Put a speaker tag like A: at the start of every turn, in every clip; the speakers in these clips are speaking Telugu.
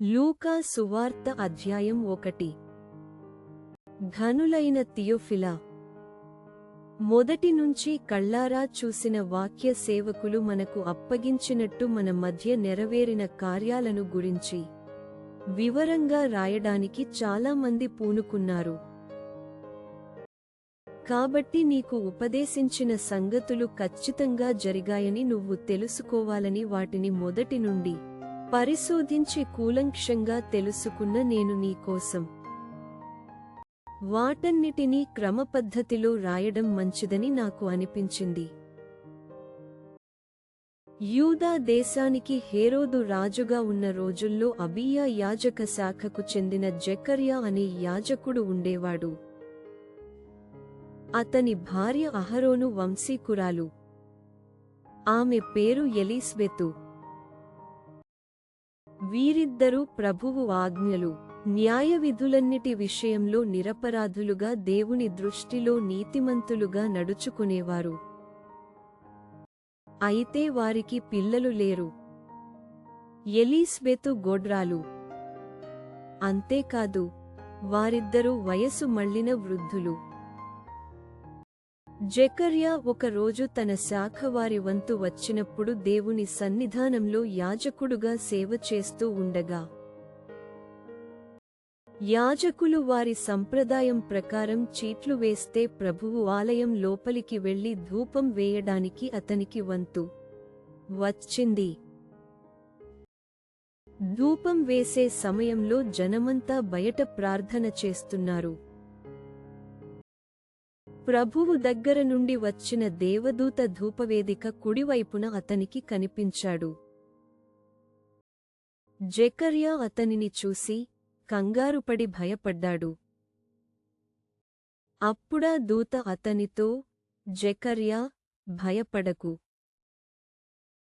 A: లూకా సువార్త అధ్యాయం ఒకటి. ఘనులైన థియోఫిలా మొదటి నుంచి కళ్ళారా చూసిన వాక్య సేవకులు మనకు అప్పగించినట్టు మన మధ్య నెరవేరిన కార్యాలను గురించి వివరంగా రాయడానికి చాలామంది పూనుకున్నారు. కాబట్టి నీకు ఉపదేశించిన సంగతులు ఖచ్చితంగా జరిగాయని నువ్వు తెలుసుకోవాలని వాటిని మొదటి నుండి పరిశోధించి కూలంక్షంగా తెలుసుకున్న నేను నీకోసం వాటన్నిటినీ క్రమపద్ధతిలో రాయడం మంచిదని నాకు అనిపించింది. యూదా దేశానికి హేరోదు రాజుగా ఉన్న రోజుల్లో అబియా యాజక శాఖకు చెందిన జకర్యా అనే యాజకుడు ఉండేవాడు. అతని భార్య అహరోను వంశీకురాలు. ఆమె పేరు ఎలీస్బెతు. వీరిద్దరూ ప్రభువు ఆజ్ఞలు న్యాయవిధులన్నిటి విషయంలో నిరపరాధులుగా దేవుని దృష్టిలో నీతిమంతులుగా నడుచుకునేవారు. అయితే వారికి పిల్లలు లేరు. ఎలీస్బెతు గోడ్రాలు. అంతేకాదు వారిద్దరూ వయసు మళ్ళిన వృద్ధులు. జకర్యా ఒకరోజు తన శాఖ వారి వంతు వచ్చినప్పుడు దేవుని సన్నిధానంలో యాజకుడుగా సేవ చేస్తూ ఉండగా యాజకులు వారి సంప్రదాయం ప్రకారం చీట్లు వేస్తే ప్రభువు ఆలయం లోపలికి వెళ్ళి ధూపం వేయడానికి అతనికి వంతు వచ్చింది. ధూపం వేసే సమయంలో జనమంతా బయట ప్రార్థన చేస్తున్నారు. ప్రభువు దగ్గర నుండి వచ్చిన దేవదూత ధూపవేదిక కుడివైపున అతనికి కనిపించాడు. జెకర్యా అతనిని చూసి కంగారుపడి భయపడ్డాడు. అప్పుడా దూత అతనితో జెకర్యా భయపడకు.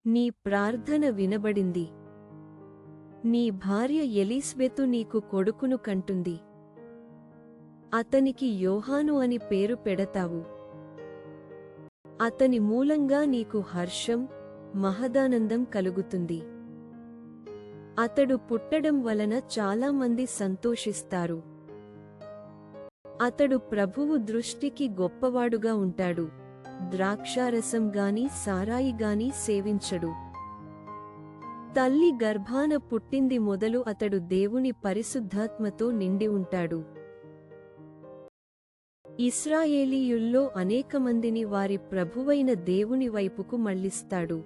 A: నీ ప్రార్థన వినబడింది. నీ భార్య ఎలీస్బెతు నీకు కొడుకును కంటుంది. అతనికి యోహాను అని పేరు పెడతావు. అతని మూలంగా నీకు హర్షం మహదానందం కలుగుతుంది. అతడు పుట్టడం వలన చాలామంది సంతోషిస్తారు. అతడు ప్రభువు దృష్టికి గొప్పవాడుగా ఉంటాడు. ద్రాక్షారసం గాని సారాయి గాని సేవించడు. తల్లి గర్భాన పుట్టింది మొదలు అతడు దేవుని పరిశుద్ధాత్మతో నిండి ఉంటాడు. ఇస్రాయేలీయుల్లో అనేకమందిని వారి ప్రభువైన దేవుని వైపుకు మళ్ళిస్తాడు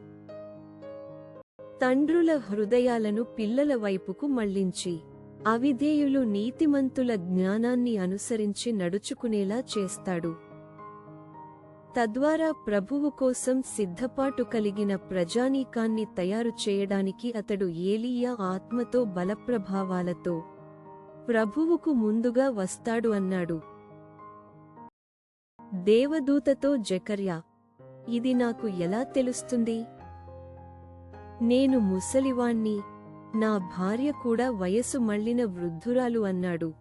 A: తండ్రుల హృదయాలను పిల్లల వైపుకు మళ్ళించి అవిధేయులు నీతిమంతుల జ్ఞానాన్ని అనుసరించి నడుచుకునేలా చేస్తాడు. తద్వారా ప్రభువు కోసం సిద్ధపాటు కలిగిన ప్రజానీకాన్ని తయారు చేయడానికి అతడు ఏలియా ఆత్మతో బలప్రభావాలతో ప్రభువుకు ముందుగా వస్తాడు అన్నాడు. దేవదూతతో జకర్యా ఇది నాకు ఎలా తెలుస్తుంది? నేను ముసలివాణ్ణి నా భార్య కూడా వయసు మళ్ళిన వృద్ధురాలు అన్నాడు.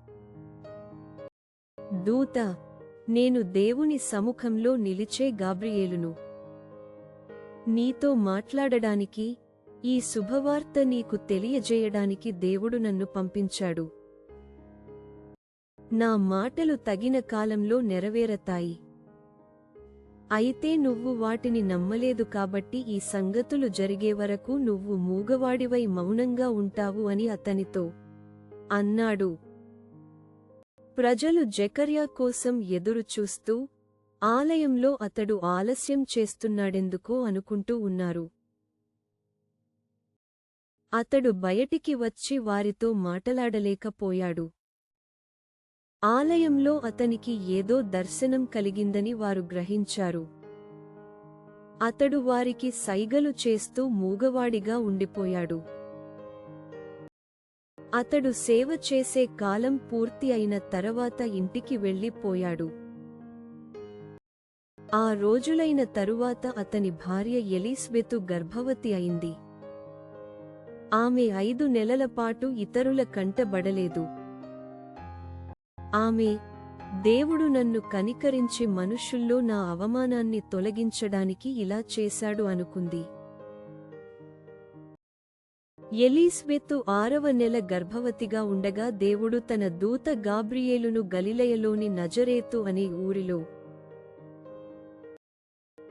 A: దూత నేను దేవుని సముఖంలో నిలిచే గాబ్రియేలును. నీతో మాట్లాడడానికి ఈ శుభవార్త నీకు తెలియజేయడానికి దేవుడు నన్ను పంపించాడు. నా మాటలు తగిన కాలంలో నెరవేరతాయి. అయితే నువ్వు వాటిని నమ్మలేదు కాబట్టి ఈ సంగతులు జరిగే వరకు నువ్వు మూగవాడివై మౌనంగా ఉంటావు అని అతనితో అన్నాడు. ప్రజలు జకర్యా కోసం ఎదురుచూస్తూ ఆలయంలో అతడు ఆలస్యం చేస్తున్నాడెందుకో అనుకుంటూ ఉన్నారు. అతడు బయటికి వచ్చి వారితో మాటలాడలేకపోయాడు. ఆలయంలో అతనికి ఏదో దర్శనం కలిగిందని వారు గ్రహించారు. అతడు వారికి సైగలు చేస్తూ మూగవాడిగా ఉండిపోయాడు. అతడు సేవ చేసే కాలం పూర్తి అయిన తరువాత ఇంటికి వెళ్ళిపోయాడు ఆ రోజులైన తరువాత అతని భార్య ఎలీస్బెతు గర్భవతి అయింది. ఆమె ఐదు నెలల పాటు ఇతరుల కంటబడలేదు ఆమె దేవుడు నన్ను కనికరించి మనుషుల్లో నా అవమానాన్ని తొలగించడానికి ఇలా చేశాడు అనుకుంది. ఎలీస్బెత్తు ఆరవ నెల గర్భవతిగా ఉండగా దేవుడు తన దూత గాబ్రియేలును గలిలయలోని నజరేతు అనే ఊరిలో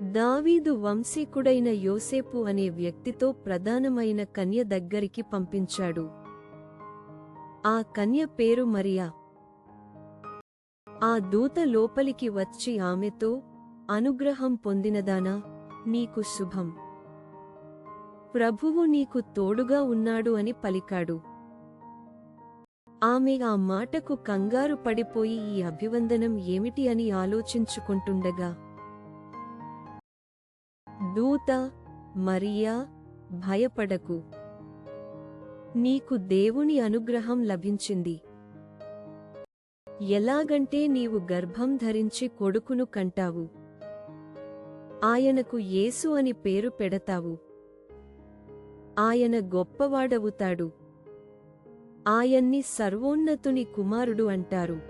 A: దావీదు వంశీకుడైన యోసేపు అనే వ్యక్తితో ప్రధానమైన కన్య దగ్గరికి పంపించాడు. ఆ కన్య పేరు మరియా. ఆ దూత లోపలికి వచ్చి ఆమెతో అనుగ్రహం పొందినదానా? నీకు శుభం. ప్రభువు నీకు తోడుగా ఉన్నాడు అని పలికాడు. ఆమె ఆ మాటకు కంగారు పడిపోయి ఈ అభివందనం ఏమిటి అని ఆలోచించుకుంటుండగా దూత మరియా భయపడకు. నీకు దేవుని అనుగ్రహం లభించింది. ఎలాగంటే నీవు గర్భం ధరించి కొడుకును కంటావు. ఆయనకు యేసు అని పేరు పెడతావు. ఆయన గొప్పవాడవుతాడు. ఆయన్ని సర్వోన్నతుని కుమారుడు అంటారు.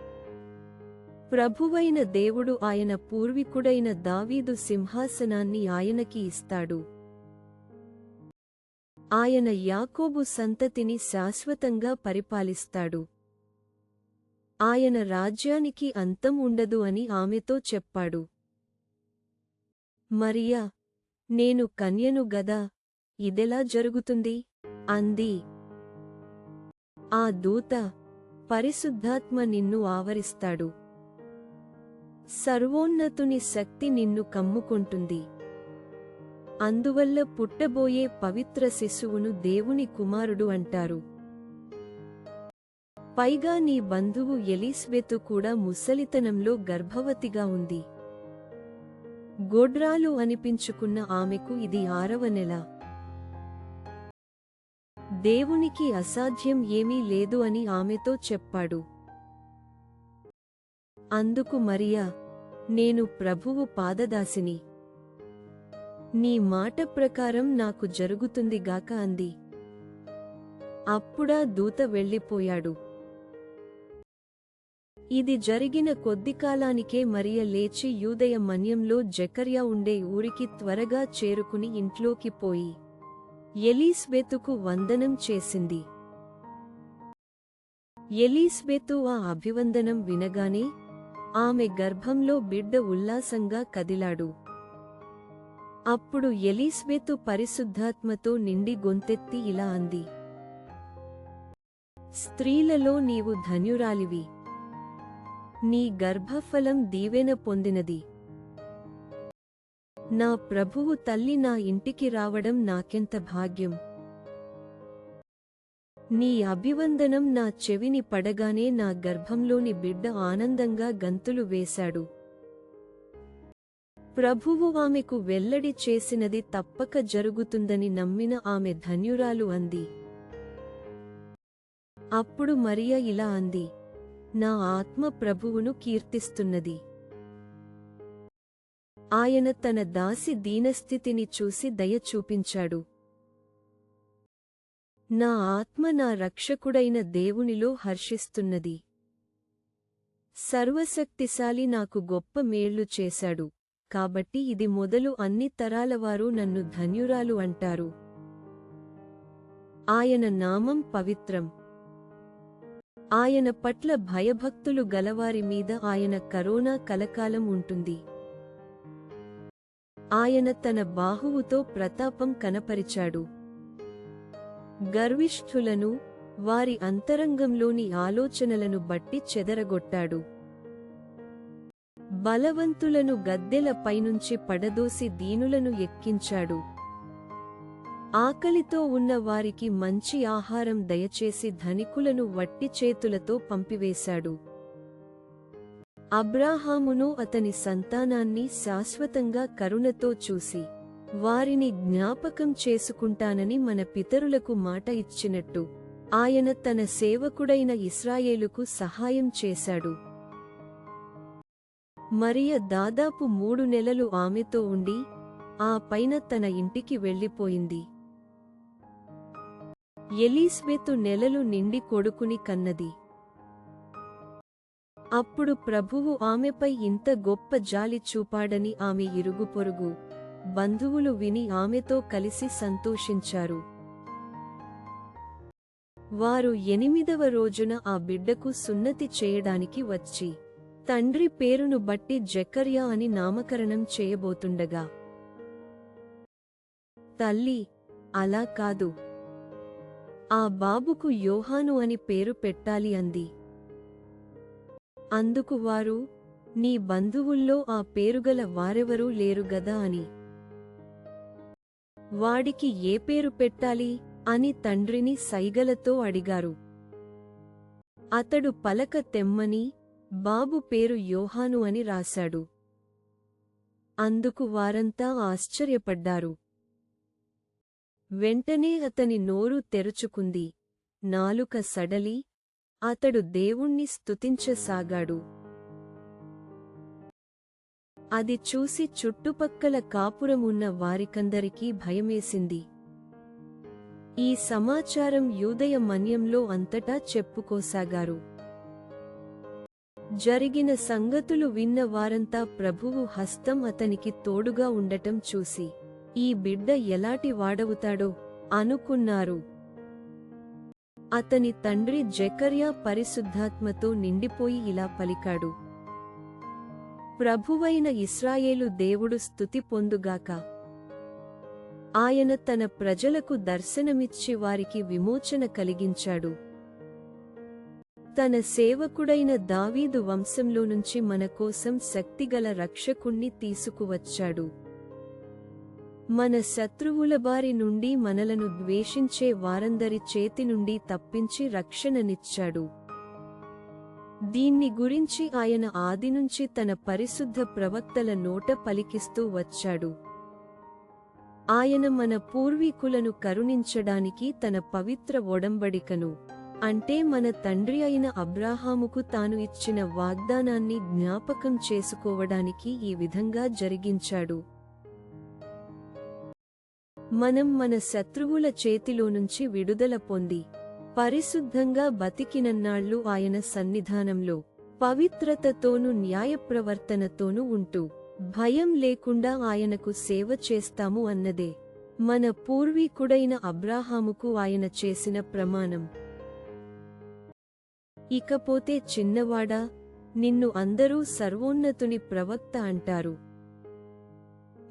A: ప్రభువైన దేవుడు ఆయన పూర్వీకుడైన దావీదు సింహాసనాన్ని ఆయనకి ఇస్తాడు. ఆయన యాకోబు సంతతిని శాశ్వతంగా పరిపాలిస్తాడు. ఆయన రాజ్యానికి అంతం ఉండదు అని ఆమెతో చెప్పాడు. మరియా నేను కన్యను గదా ఇదెలా జరుగుతుంది? అంది. ఆ దూత పరిశుద్ధాత్మ నిన్ను ఆవరిస్తాడు. సర్వోన్నతుని శక్తి నిన్ను కమ్ముకుంటుంది. అందువల్ల పుట్టబోయే పవిత్ర శిశువును దేవుని కుమారుడు అంటారు. పైగా నీ బంధువు ఎలీస్బెతు కూడా ముసలితనంలో గర్భవతిగా ఉంది. గోడ్రాలు అనిపించుకున్న ఆమెకు ఇది ఆరవ నెల. దేవునికి అసాధ్యం ఏమీ లేదు అని ఆమెతో చెప్పాడు. అందుకు మరియా నేను ప్రభువు పాదదాసిని. నీ మాట ప్రకారం నాకు జరుగుతుందిగాక అంది. అప్పుడా దూత వెళ్ళిపోయాడు. ఇది జరిగిన కొద్ది కాలానికే మరియ లేచి యూదయ మన్యంలో జకర్యా ఉండే ఊరికి త్వరగా చేరుకుని ఇంట్లోకి పోయి ఎలీస్బెతుకు వందనం చేసింది. ఎలీస్బెతు ఆ అభివందనం వినగానే ఆమె గర్భంలో బిడ్డ ఉల్లాసంగా కదిలాడు. అప్పుడు ఎలీస్బెతు పరిశుద్ధాత్మతో నిండి గొంతెత్తి ఇలా అంది. స్త్రీలలో నీవు ధన్యురాలివి నీ గర్భఫలం దీవెన పొందినది. నా ప్రభువు తల్లి నా ఇంటికి రావడం నాకెంత భాగ్యం. నీ అభివందనం నా చెవిని పడగానే నా గర్భంలోని బిడ్డ ఆనందంగా గంతులు వేశాడు. ప్రభువు ఆమెకు వెల్లడి చేసినది తప్పక జరుగుతుందని నమ్మిన ఆమె ధన్యురాలు అంది. అప్పుడు మరియ ఇలా అంది. నా ఆత్మ ప్రభువును కీర్తిస్తున్నది. ఆయన తన దాసి దీనస్థితిని చూసి దయ చూపించాడు. నా ఆత్మ నా రక్షకుడైన దేవునిలో హర్షిస్తున్నది. సర్వశక్తిశాలి నాకు గొప్ప మేళ్ళు చేశాడు. కాబట్టి ఇది మొదలు అన్ని తరాలవారు నన్ను ధన్యురాలు అంటారు. ఆయన నామం పవిత్రం. ఆయన పట్ల భయభక్తులు గలవారి మీద ఆయన కరోనా కలకాలం ఉంటుంది. ఆయన తన బాహువుతో ప్రతాపం కనపరిచాడు. గర్విష్ఠులను వారి అంతరంగంలోని ఆలోచనలను బట్టి చెదరగొట్టాడు. బలవంతులను గద్దెల పైనుంచి పడదోసి దీనులను ఎక్కించాడు. ఆకలితో ఉన్న వారికి మంచి ఆహారం దయచేసి ధనికులను వట్టి చేతులతో పంపివేశాడు. అబ్రాహామును అతని సంతానాన్ని శాశ్వతంగా కరుణతో చూసి వారిని జ్ఞాపకం చేసుకుంటానని మన పితరులకు మాట ఇచ్చినట్టు ఆయన తన సేవకుడైన ఇస్రాయేలుకు సహాయం చేశాడు. మరియ దాదాపు మూడు నెలలు ఆమెతో ఉండి ఆ పైన తన ఇంటికి వెళ్ళిపోయింది. ఎలీస్బెతు నెలలు నిండి కొడుకుని కన్నది. అప్పుడు ప్రభువు ఆమెపై ఇంత గొప్ప జాలి చూపాడని ఆమె ఇరుగు పొరుగు బంధువులు విని ఆమెతో కలిసి సంతోషించారు. వారు ఎనిమిదవ రోజున ఆ బిడ్డకు సున్నతి చేయడానికి వచ్చి తండ్రి పేరును బట్టి జకర్యా అని నామకరణం చేయబోతుండగా. తల్లి అలా కాదు. ఆ బాబుకు యోహాను అని పేరు పెట్టాలి అంది. అందుకు వారు నీ బంధువుల్లో ఆ పేరుగల వారెవరూ లేరు గదా అని. వాడికి ఏ పేరు పెట్టాలి అని తండ్రిని సైగలతో అడిగారు. అతడు పలక తెమ్మని బాబు పేరు యోహాను అని రాశాడు. అందుకు వారంతా ఆశ్చర్యపడ్డారు. వెంటనే అతని నోరు తెరుచుకుంది. నాలుక సడలి అతడు దేవుణ్ణి స్తుతించసాగాడు. అది చూసి చుట్టుపక్కల కాపురమున్న వారికందరికీ భయమేసింది. ఈ సమాచారం యూదయ మన్యంలో అంతటా చెప్పుకోసాగారు. జరిగిన సంగతులు విన్న వారంతా ప్రభువు హస్తం అతనికి తోడుగా ఉండటం చూసి ఈ బిడ్డ ఎలాటి వాడవుతాడో అనుకున్నారు. అతని తండ్రి జకర్యా పరిశుద్ధాత్మతో నిండిపోయి ఇలా పలికాడు. ప్రభువైన ఇస్రాయేలు దేవుడు స్థుతి పొందుగాక. ఆయన తన ప్రజలకు దర్శనమిచ్చి వారికి విమోచన కలిగించాడు. తన సేవకుడైన దావీదు వంశంలో నుంచి మన కోసం శక్తిగల రక్షకుణ్ణి తీసుకువచ్చాడు. మన శత్రువుల బారి నుండి మనలను ద్వేషించే వారందరి చేతి నుండి తప్పించి రక్షణనిచ్చాడు. దీన్ని గురించి ఆయన ఆది నుంచి తన పరిశుద్ధ ప్రవక్తల నోట పలికిస్తూ వచ్చాడు. ఆయన మన పూర్వీకులను కరుణించడానికి తన పవిత్ర ఒడంబడికను అంటే మన తండ్రి అయిన అబ్రాహాముకు తాను ఇచ్చిన వాగ్దానాన్ని జ్ఞాపకం చేసుకోవడానికి ఈ విధంగా జరిగించాడు. మనం మన శత్రువుల చేతిలో నుంచి విడుదల పొంది పరిశుద్ధంగా బతికినన్నాళ్ళు ఆయన సన్నిధానంలో పవిత్రతతోనూ న్యాయప్రవర్తనతోనూ ఉంటూ భయం లేకుండా ఆయనకు సేవ చేస్తాము అన్నదే మన పూర్వీకుడైన అబ్రాహాముకు ఆయన చేసిన ప్రమాణం. ఇకపోతే చిన్నవాడా నిన్ను అందరూ సర్వోన్నతుని ప్రవక్త అంటారు.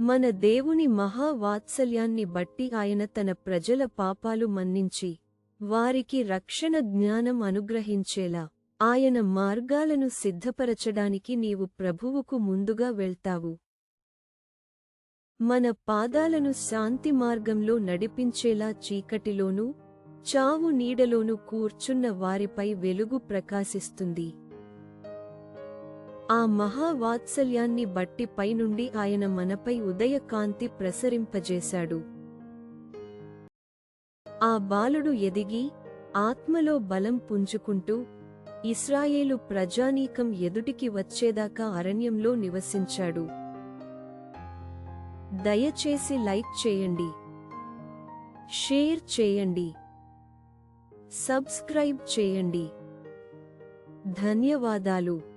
A: మన దేవుని మహావాత్సల్యాన్ని బట్టి ఆయన తన ప్రజల పాపాలు మన్నించి వారికి రక్షణ జ్ఞానం అనుగ్రహించేలా ఆయన మార్గాలను సిద్ధపరచడానికి నీవు ప్రభువుకు ముందుగా వెళ్తావు. మన పాదాలను శాంతి మార్గంలో నడిపించేలా చీకటిలోనూ చావు నీడలోనూ కూర్చున్న వారిపై వెలుగు ప్రకాశిస్తుంది. ఆ మహావాత్సల్యాన్ని బట్టి పైనుండి ఆయన మనపై ఉదయకాంతి ప్రసరింపజేశాడు. ఆ బాలుడు ఎదిగి ఆత్మలో బలం పుంజుకుంటూ ఇస్రాయేలు ప్రజానీకం ఎదుటికి వచ్చేదాకా అరణ్యంలో నివసించాడు. దయచేసి లైక్ చేయండి. షేర్ చేయండి. సబ్స్క్రైబ్ చేయండి. ధన్యవాదాలు.